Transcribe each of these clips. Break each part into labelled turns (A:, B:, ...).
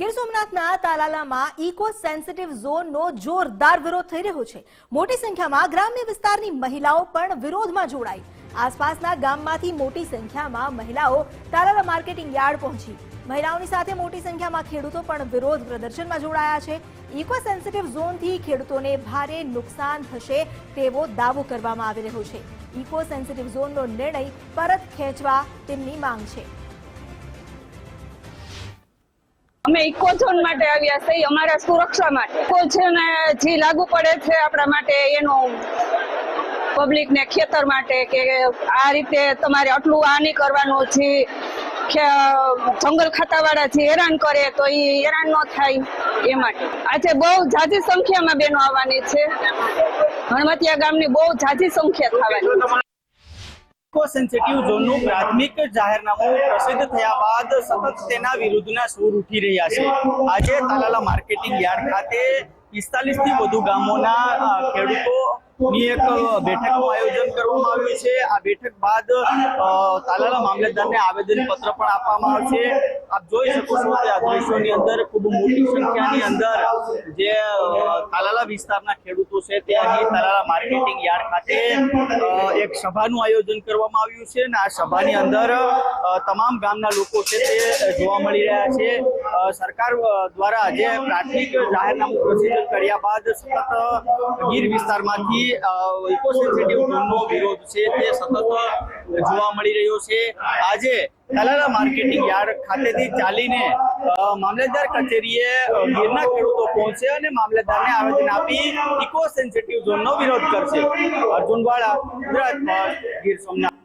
A: ગીર સોમનાથના તાલાલામાં eco sensitive ઝોનનો જોરદાર વિરોધ થઈ રહ્યો છે. મોટી સંખ્યામાં ગ્રામ્ય વિસ્તારની મહિલાઓ પણ વિરોધમાં જોડાઈ. આસપાસના ગામમાંથી મોટી સંખ્યામાં મહિલાઓ તાલાલા માર્કેટિંગ યાર્ડ પહોંચી. મહિલાઓની સાથે મોટી સંખ્યામાં ખેડૂતો પણ વિરોધ પ્રદર્શનમાં જોડાયા છે. ઇકો સેન્સિટિવ ઝોનથી ખેડૂતોને ભારે નુકસાન થશે તેવો દાવો કરવામાં આવી રહ્યો છે. ઇકો સેન્સિટિવ ઝોનનો નિર્ણય પરત ખેંચવા તેમની માંગ છે.
B: અમે ઇકોઝોન માટે આવ્યા છીએ, અમારા સુરક્ષા માટે. ઇકોઝોન છે જે લાગુ પડે છે આપણા માટે, એનું પબ્લિક ને ખેતર માટે કે આ રીતે તમારે આટલું આ નહીં કરવાનું છે જંગલ ખાતાવાળા જે હેરાન કરે તો એ હેરાન ન થાય એ માટે. આજે બહુ ઝાઝી સંખ્યામાં બેનો આવવાની છે. હણમતિયા ગામની બહુ ઝાઝી સંખ્યા થવાની
C: ઇકો સેન્સિટિવ ઝોનનું પ્રાથમિક જાહેરનામું પ્રસિદ્ધ થયા બાદ સતત તેના વિરુદ્ધના સૂર ઉઠી રહ્યા છે. આજે તાલાલા માર્કેટિંગ યાર્ડ ખાતે પિસ્તાલીસથી વધુ ગામોના અ, ખેડૂતોની એક બેઠકનું આયોજન કરવામાં આવ્યું છે. આ બેઠક બાદ તાલાલા મામલતદારને આવેદન પત્ર પણ આપવામાં આવશે. આપ જોઈ શકો છો કે આ અંદર ખૂબ મોટી સંખ્યાની અંદર જે તાલાલા વિસ્તારના ખેડૂતો છે, તે અહીં તાલાલા માર્કેટિંગ યાર્ડ ખાતે એક સભાનું આયોજન કરવામાં આવ્યું છે. અને આ સભાની અંદર તમામ ગામના લોકો છે તે જોવા મળી રહ્યા છે. સરકાર દ્વારા જે પ્રાથમિક જાહેરનામું પ્રસિદ્ધ કર્યા બાદ સતત ગીર વિસ્તારમાંથી ઇકો સેન્સિટિવ ઝોનનો વિરોધ છે તે સતત જોવા મળી રહ્યો છે. આજે તાલાલા માર્કેટિંગ યાર્ડ ખાતેથી ચાલીને મામલતદાર કચેરીએ ગીરના ખેડૂતો પહોંચશે અને મામલતદારને આવેદન આપી ઇકો સેન્સિટિવ ઝોનનો વિરોધ કરશે. અર્જુનવાળા ગુજરાત ગીર સોમનાથ.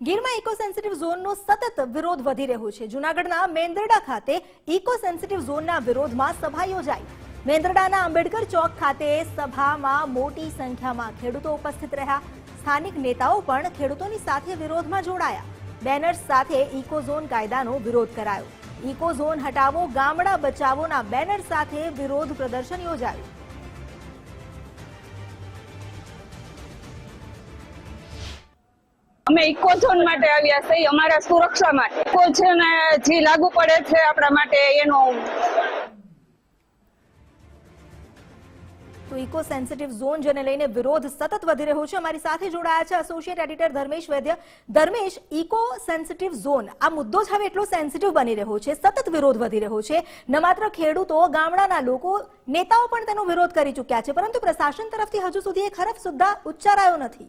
A: ગીરમાં ઇકો સેન્સિટિવ ઝોનનો સતત વિરોધ વધી રહ્યો છે. જૂનાગઢના મેંદરડા ખાતે ઇકો સેન્સિટિવ ઝોનના વિરોધમાં સભા યોજાઈ. મેંદરડાના આંબેડકર ચોક ખાતે સભામાં મોટી સંખ્યામાં ખેડૂતો ઉપસ્થિત રહ્યા. સ્થાનિક નેતાઓ પણ ખેડૂતોની સાથે વિરોધમાં જોડાયા. બેનર્સ સાથે ઇકોઝોન કાયદાનો વિરોધ કરાયો. ઇકોઝોન હટાવો, ગામડા બચાવોના બેનર સાથે વિરોધ પ્રદર્શન યોજાયું.
B: અમે ઇકોઝોન માટે આવ્યા છીએ અમારા સુરક્ષા માટે. ઇકોઝોન જે લાગુ પડે છે આપણા માટે, એનું
A: તો ઇકો સેન્સિટિવ ઝોન જેને લઈને વિરોધ સતત વધી રહ્યો છે. અમારી સાથે જોડાયા છે associate editor Dharmesh Vaidya. Dharmesh eco sensitive zone આ મુદ્દો જ હવે એટલો સેન્સિટિવ બની રહ્યો છે. સતત વિરોધ વધી રહ્યો છે. ન માત્ર ખેડૂતો, ગામડાના લોકો નેતાઓ પણ તેનો વિરોધ કરી ચૂક્યા છે, પરંતુ પ્રશાસન તરફથી હજુ સુધી એક હરફ સુદ્ધા ઉચ્ચારાયો નથી.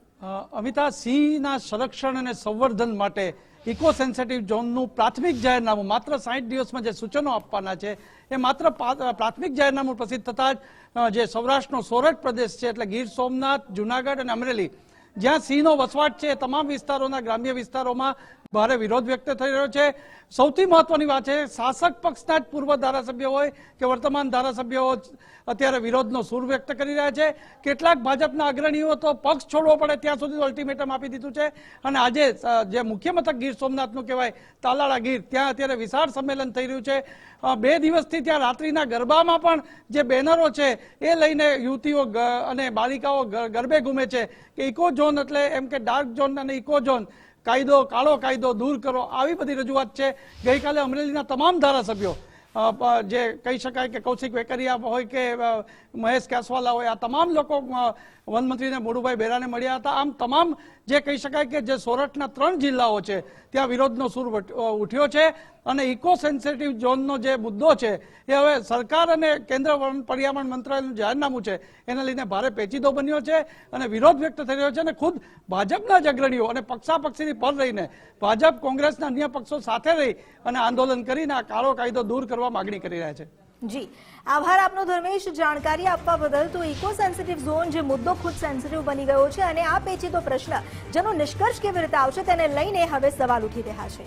D: અમિતા સિંહના સંરક્ષણ અને સંવર્ધન માટે ઇકો સેન્સિટિવ ઝોનનું પ્રાથમિક જાહેરનામું માત્ર સાઠ દિવસમાં જે સૂચનો આપવાના છે, એ માત્ર પ્રાથમિક જાહેરનામું પ્રસિદ્ધ થતાં જ જે સૌરાષ્ટ્રનો સોરઠ પ્રદેશ છે એટલે ગીર સોમનાથ, જુનાગઢ અને અમરેલી, જ્યાં સિંહનો વસવાટ છે તમામ વિસ્તારોના ગ્રામ્ય વિસ્તારોમાં ભારે વિરોધ વ્યક્ત થઈ રહ્યો છે. સૌથી મહત્વની વાત છે, શાસક પક્ષના જ પૂર્વ ધારાસભ્ય હોય કે વર્તમાન ધારાસભ્યો અત્યારે વિરોધનો સૂર વ્યક્ત કરી રહ્યા છે. કેટલાક ભાજપના અગ્રણીઓ તો પક્ષ છોડવો પડે ત્યાં સુધી અલ્ટિમેટમ આપી દીધું છે. અને આજે જે મુખ્ય મથક ગીર સોમનાથનું કહેવાય, તાલાળા ગીર, ત્યાં અત્યારે વિશાળ સંમેલન થઈ રહ્યું છે. બે દિવસથી ત્યાં રાત્રિના ગરબામાં પણ જે બેનરો છે, એ લઈને યુવતીઓ અને બાલિકાઓ ગરબે ઘૂમે છે. કે ઇકો ઝોન એટલે એમ કે ડાર્ક ઝોન અને ઇકો ઝોન. કાયદો કાળો કાયદો દૂર કરો. આવી બધી રજૂઆત છે. ગઈકાલે અમરેલીના તમામ ધારાસભ્યો જે કહી શકાય કે કૌશિક વેકરિયા હોય કે મહેશ કેસવાલા હોય, આ તમામ લોકો વનમંત્રીને મોડુભાઈ બેરાને મળ્યા હતા. આમ તમામ જે કહી શકાય કે જે સોરઠના ત્રણ જિલ્લાઓ છે, ત્યાં વિરોધનો સૂર ઉઠ્યો છે અને ઇકો સેન્સિટિવ ઝોનનો જે મુદ્દો છે, એ હવે સરકાર અને કેન્દ્ર પર્યાવરણ મંત્રાલયનું જાહેરનામું છે, એને લઈને ભારે પેચીદો બન્યો છે અને વિરોધ વ્યક્ત થઈ રહ્યો છે અને ખુદ ભાજપના જ અગ્રણીઓ અને પક્ષાપક્ષીની પર રહીને ભાજપ કોંગ્રેસના અન્ય પક્ષો સાથે રહી અને આંદોલન કરીને આ કાળો કાયદો દૂર કરવા માંગણી કરી રહ્યા છે.
A: જી. આભાર આપનો ધર્મેશ. જાણકારી આપવા બદલ તો ઇકો સેન્સિટિવ ઝોન જે મુદ્દો ખુદ સેન્સિટિવ બની ગયો છે અને આ પેચીદો પ્રશ્ન, જેનો નિષ્કર્ષ કેવી રીતે આવશે તેને લઈને હવે સવાલ ઉઠી રહ્યા છે.